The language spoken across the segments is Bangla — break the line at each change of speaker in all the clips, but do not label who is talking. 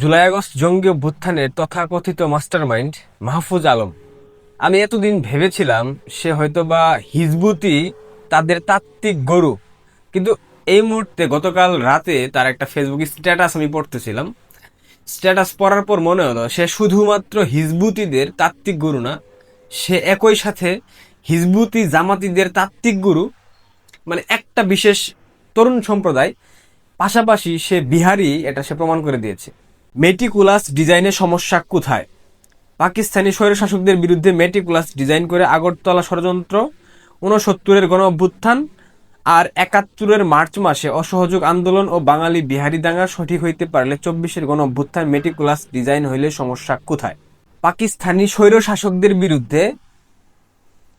জুলাই আগস্ট জঙ্গি অভ্যুত্থানের তথাকথিত মাস্টারমাইন্ড মাহফুজ আলম। আমি এতদিন ভেবেছিলাম সে হয়তো বা হিজবুতি তাদের তাত্ত্বিক গরু। কিন্তু এই মুহূর্তে গতকাল রাতে তার একটা ফেসবুক স্ট্যাটাস আমি পড়তেছিলাম। স্ট্যাটাস পড়ার পর মনে হলো সে শুধুমাত্র হিজবুতিদের তাত্ত্বিক গুরু না, সে একই সাথে হিজবুতি জামাতিদের তাত্ত্বিক গুরু। মানে একটা বিশেষ তরুণ সম্প্রদায়, পাশাপাশি সে বিহারি, এটা সে প্রমাণ করে দিয়েছে। মেটিকুলাস ডিজাইনের সমস্যা কোথায়? পাকিস্তানি স্বৈরশাসকদের বিরুদ্ধে মেটিকুলাস ডিজাইন করে আগরতলা ষড়যন্ত্র, ঊনসত্তরের গণ অভ্যুত্থান আর একাত্তরের মার্চ মাসে অসহযোগ আন্দোলন ও বাঙালি বিহারি দাঙ্গা সঠিক হইতে পারলে চব্বিশের গণ অভ্যুত্থান মেটিকুলাস ডিজাইন হইলে সমস্যা কোথায়? পাকিস্তানি স্বৈরশাসকদের বিরুদ্ধে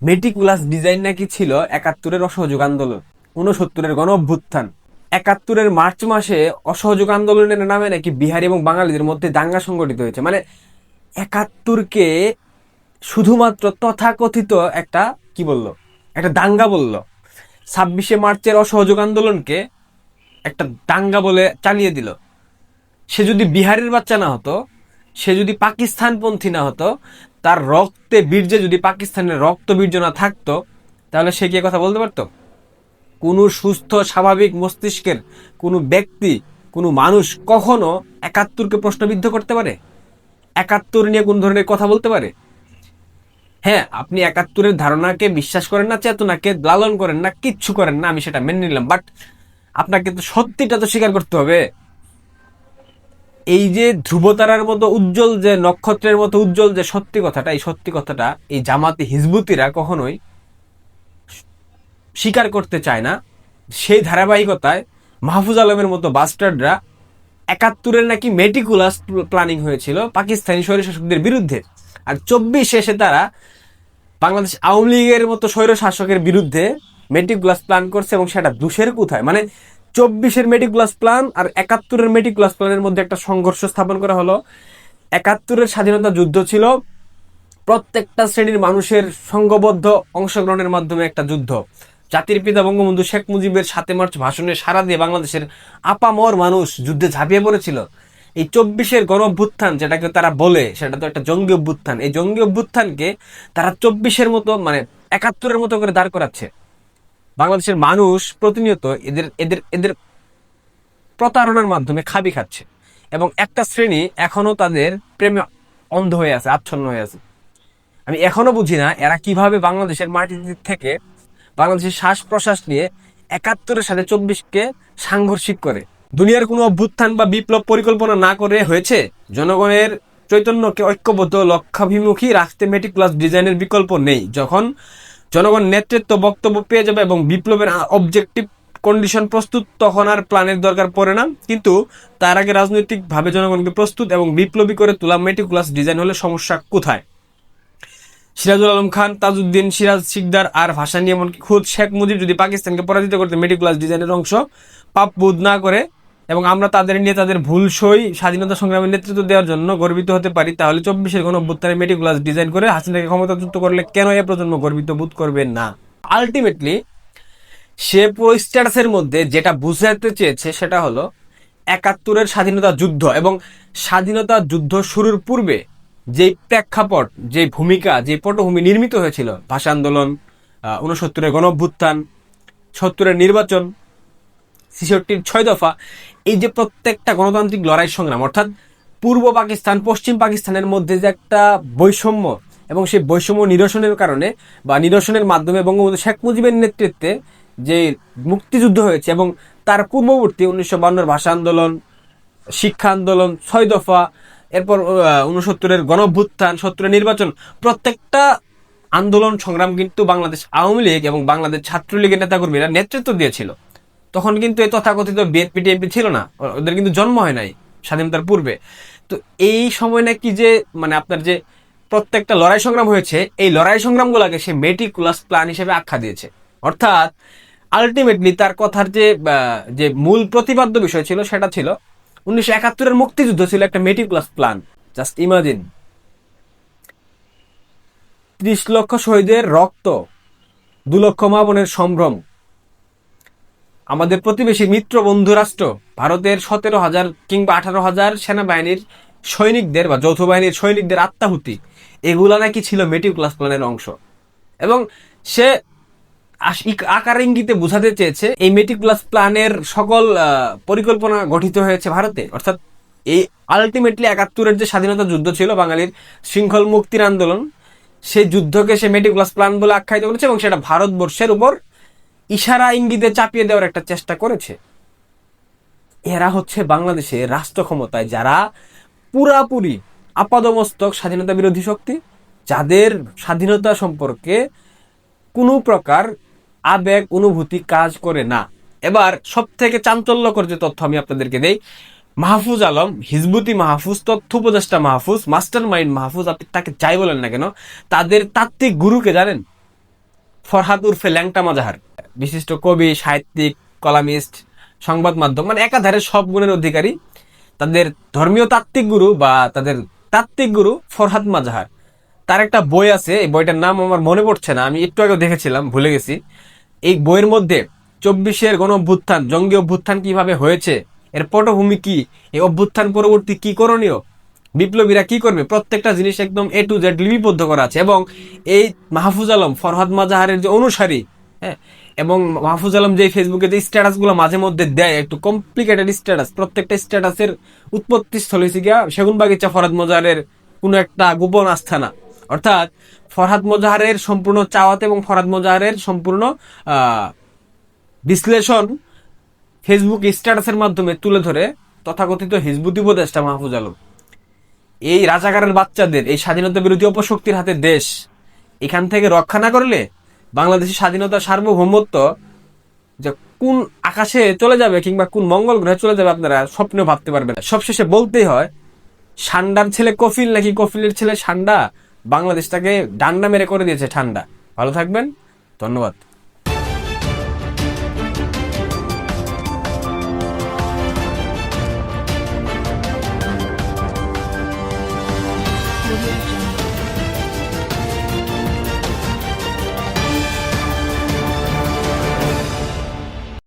মেটিকুলাস ডিজাইন নাকি ছিল একাত্তরের অসহযোগ আন্দোলন, ঊনসত্তরের গণ অভ্যুত্থান একাত্তরের মার্চ মাসে অসহযোগ আন্দোলনের নামে নাকি বিহারি এবং বাঙালিদের মধ্যে দাঙ্গা সংগঠিত হয়েছে। মানে একাত্তরকে শুধুমাত্র তথাকথিত একটা, কি বলল? একটা দাঙ্গা বলল। ছাব্বিশে মার্চের অসহযোগ আন্দোলনকে একটা দাঙ্গা বলে চালিয়ে দিল। সে যদি বিহারের বাচ্চা না হতো, সে যদি পাকিস্তানপন্থী না হতো, তার রক্তে বীর্যে যদি পাকিস্তানের রক্ত বীর্য না থাকতো, তাহলে সে কি কথা বলতে পারতো? কোনো সুস্থ, স্বাভাবিক মস্তিষ্কের কোনো ব্যক্তি, কোনো মানুষ কখনো একাত্তরকে প্রশ্নবিদ্ধ করতে পারে? একাত্তর নিয়ে কোন ধরনের কথা বলতে পারে? হ্যাঁ আপনি একাত্তরের ধারণাকে বিশ্বাস করেন না, চেতনাকে লালন করেন না, কিচ্ছু করেন না, আমি সেটা মেনে নিলাম। বাট আপনাকে তো সত্যিটা তো স্বীকার করতে হবে। এই যে ধ্রুবতারার মতো উজ্জ্বল যে নক্ষত্রের মতো উজ্জ্বল যে সত্যি কথাটা, এই সত্যি কথাটা এই জামাতি হিজবুতিরা কখনোই স্বীকার করতে চায় না, সেই ধারাবাহিকতায় মাহফুজ আলমের মতো বাস্টার্ডরা একাত্তরের নাকি মেটিকুলাস প্ল্যানিং হয়েছিল পাকিস্তানি স্বৈরশাসকদের বিরুদ্ধে। আর চব্বিশ শেষে তারা বাংলাদেশ আওয়ামী লীগের মতো স্বৈরশাসকের বিরুদ্ধে মেটিকুলাস প্ল্যান করছে এবং সেটা দুশের কোথায়? মানে চব্বিশের মেটিকুলাস প্ল্যান আর একাত্তরের মেটিকুলাস প্ল্যানের মধ্যে একটা সংঘর্ষ স্থাপন করা হলো। একাত্তরের স্বাধীনতা যুদ্ধ ছিল প্রত্যেকটা শ্রেণির মানুষের সংঘবদ্ধ অংশগ্রহণের মাধ্যমে একটা যুদ্ধ। জাতির পিতা বঙ্গবন্ধু শেখ মুজিবের সাতে মার্চ ভাষণে সারা দিয়ে বাংলাদেশের আপামর মানুষ যুদ্ধে ঝাঁপিয়ে পড়েছিল। এই চব্বিশের গণ অভ্যুত্থান যেটাকে তারা বলে, সেটা তো একটা জঙ্গি অভ্যুত্থান। এই জঙ্গি অভ্যুত্থানকে তারা চব্বিশের মতো মানে একাত্তরের মতো করে দাঁড় করাচ্ছে। বাংলাদেশের মানুষ প্রতিনিয়ত এদের এদের এদের প্রতারণার মাধ্যমে খাবি খাচ্ছে এবং একটা শ্রেণি এখনও তাদের প্রেমে অন্ধ হয়ে আছে, আচ্ছন্ন হয়ে আছে। আমি এখনও বুঝি না এরা কীভাবে বাংলাদেশের মাটি থেকে বাংলাদেশের শ্বাস প্রশ্বাস নিয়ে একাত্তরের সাথে চব্বিশকে সাংঘর্ষিক করে। দুনিয়ার কোনো অভ্যুত্থান বা বিপ্লব পরিকল্পনা না করে হয়েছে? জনগণের চৈতন্যকে ঐক্যবদ্ধ লক্ষ্যাভিমুখী রাখতে মেটিকুলাস ডিজাইনের বিকল্প নেই, যখন জনগণ নেতৃত্ব, বক্তব্য পেয়ে যাবে এবং বিপ্লবের অবজেক্টিভ কন্ডিশন প্রস্তুত, তখন আর প্ল্যানের দরকার পড়ে না। কিন্তু তার আগে রাজনৈতিকভাবে জনগণকে প্রস্তুত এবং বিপ্লবী করে তোলা মেটিকুলাস ডিজাইন হলে সমস্যা কোথায়? সিরাজুল আলম খান, তাজউদ্দিন, সিরাজ শিকদার আর ভাসানি এমনকি খুদ শেখ মুজিব যদি পাকিস্তানকে পরাজিত করতে মেটিকুলাস ডিজাইনের অংশ পাপ বোধ না করে এবং আমরা তাদের নিয়ে তাদের ভুল সই, স্বাধীনতা সংগ্রামের নেতৃত্ব দেওয়ার জন্য গর্বিত হতে পারি, তাহলে চব্বিশের গণ অভ্যুত্থানে মেটিকুলাস ডিজাইন করে হাসিনাকে ক্ষমতাচ্যুত করলে কেন এ প্রজন্ম গর্বিত বোধ করবে না? আলটিমেটলি সে পুরো স্ট্যাটাসের মধ্যে যেটা বুঝাতে চেয়েছে সেটা হলো একাত্তরের স্বাধীনতা যুদ্ধ এবং স্বাধীনতা যুদ্ধ শুরুর পূর্বে যে প্রেক্ষাপট যে ভূমিকা যে পটভূমি নির্মিত হয়েছিল, ভাষা আন্দোলন উনসত্তরের গণঅভ্যুত্থান, সত্তরের নির্বাচন, ছেষট্টির ছয় দফা, এই যে প্রত্যেকটা গণতান্ত্রিক লড়াই সংগ্রাম, অর্থাৎ পূর্ব পাকিস্তান, পশ্চিম পাকিস্তানের মধ্যে যে একটা বৈষম্য এবং সেই বৈষম্য নিরসনের কারণে বা নিরসনের মাধ্যমে বঙ্গবন্ধু শেখ মুজিবের নেতৃত্বে যে মুক্তিযুদ্ধ হয়েছে এবং তার পূর্ববর্তী উনিশশো বান্নর ভাষা আন্দোলন, শিক্ষা আন্দোলন, ছয় দফা এরপর উনসত্তরের গণভ্যুত্থান, সত্তরের নির্বাচন, প্রত্যেকটা আন্দোলন সংগ্রাম কিন্তু বাংলাদেশ আওয়ামী লীগ এবং বাংলাদেশ ছাত্রলীগের নেতাকর্মীরা নেতৃত্ব দিয়েছিল। তখন কিন্তু এই তথাকথিত বিএনপি টিএমপি ছিল না। ওদের কিন্তু জন্ম হয় নাই স্বাধীনতার পূর্বে। তো এই সময় নাকি যে মানে আপনার যে প্রত্যেকটা লড়াই সংগ্রাম হয়েছে, এই লড়াই সংগ্রামগুলোকে সে মেটিকুলাস প্ল্যান হিসেবে আখ্যা দিয়েছে। অর্থাৎ, আলটিমেটলি তার কথার যে যে মূল প্রতিপাদ্য বিষয় ছিল, সেটা ছিল উনিশশো একাত্তরের মুক্তিযুদ্ধ ছিল একটা মেটিকুলাস প্ল্যান জাস্ট ইমাজিন ত্রিশ লক্ষ শহীদের রক্ত, দু লক্ষ মা সম্ভ্রম। আমাদের প্রতিবেশী মিত্র বন্ধু রাষ্ট্র, ভারতের সতেরো হাজার কিংবা আঠারো হাজার সেনাবাহিনীর সৈনিকদের বা যৌথ বাহিনীর সৈনিকদের আত্মাহুতি, এগুলা নাকি ছিল মেটিকুলাস প্ল্যানের অংশ। এবং সে আকার ইঙ্গিতে বোঝাতে চেয়েছে এই মেটিকুলাস প্ল্যানের সকল পরিকল্পনা গঠিত হয়েছে ভারতে। অর্থাৎ এই আলটিমেটলি একাত্তরের যে স্বাধীনতা যুদ্ধ ছিল বাঙালির শৃঙ্খল মুক্তির আন্দোলন সেই যুদ্ধকে সে মেটিকুলাস প্ল্যান বলে আখ্যায়িত করেছে এবং সেটা ভারতবর্ষের উপর ইশারা ইঙ্গিতে চাপিয়ে দেওয়ার একটা চেষ্টা করেছে। এরা হচ্ছে বাংলাদেশে রাষ্ট্র ক্ষমতায় যারা পুরাপুরি আপাদমস্তক স্বাধীনতা বিরোধী শক্তি, যাদের স্বাধীনতা সম্পর্কে কোনো প্রকার আবেগ, অনুভূতি কাজ করে না। এবার সব থেকে চাঞ্চল্যকর যে তথ্য আমি আপনাদেরকে দেই, মাহফুজ আলম, হিজবুতি মাহফুজ, তথ্য উপদেষ্টা মাহফুজ মাস্টার মাইন্ড মাহফুজ, আপনি তাকে যাই বলেন না কেন, তাদের তাত্ত্বিক গুরুকে জানেন? ফরহাদ উর্ফে ল্যাংটা মাজাহার, বিশিষ্ট কবি, সাহিত্যিক, কলামিস্ট, সংবাদ মাধ্যম মানে একাধারে সব গুণের অধিকারী। তাদের ধর্মীয় তাত্ত্বিক গুরু বা তাদের তাত্ত্বিক গুরু ফরহাদ মাজাহার। তার একটা বই আছে, এই বইটার নাম আমার মনে পড়ছে না, আমি একটু আগে দেখেছিলাম, ভুলে গেছি। এই বইয়ের মধ্যে চব্বিশের গণ অভ্যুত্থান জঙ্গি অভ্যুত্থান কীভাবে হয়েছে, এর পটভূমি কি, এই অভ্যুত্থান পরবর্তী কি করণীয়, বিপ্লবীরা কি করবে, প্রত্যেকটা জিনিস একদম এ টু জেড লিপিবদ্ধ করা আছে এবং এই মাহফুজ আলম, ফরহাদ মাজাহারের যে অনুসারী হ্যাঁ এবং মাহফুজ আলম যে ফেসবুকে যে স্ট্যাটাসগুলো মাঝে মধ্যে দেয়, একটু কমপ্লিকেটেড স্ট্যাটাস, প্রত্যেকটা স্ট্যাটাসের উৎপত্তি স্থল হয়েছে গিয়া সেগুন বাগিচা ফরহাদ মজাহারের কোনো একটা গোপন আস্থানা। অর্থাৎ ফরহাদ মজাহারের সম্পূর্ণ চাওয়াত এবং ফরহাদ মজাহারের সম্পূর্ণ বিশ্লেষণ ফেসবুক স্ট্যাটাসের মাধ্যমে তুলে ধরে তথাকথিত হিজবুতি উপদেষ্টা মাহফুজ আলম। এই রাজাকারের বাচ্চাদের, এই স্বাধীনতা বিরোধী অপশক্তির হাতে দেশ এখান থেকে রক্ষা না করলে বাংলাদেশের স্বাধীনতা সার্বভৌমত্ব যে কোন আকাশে চলে যাবে কিংবা কোন মঙ্গল গ্রহে চলে যাবে আপনারা স্বপ্নেও ভাবতে পারবেন সবশেষে বলতেই হয়, সান্ডার ছেলে কফিল নাকি কফিলের ছেলে সান্ডা? বাংলাদেশটাকে ডান্ডা মেরে করে দিয়েছে ঠান্ডা। ভালো থাকবেন ধন্যবাদ।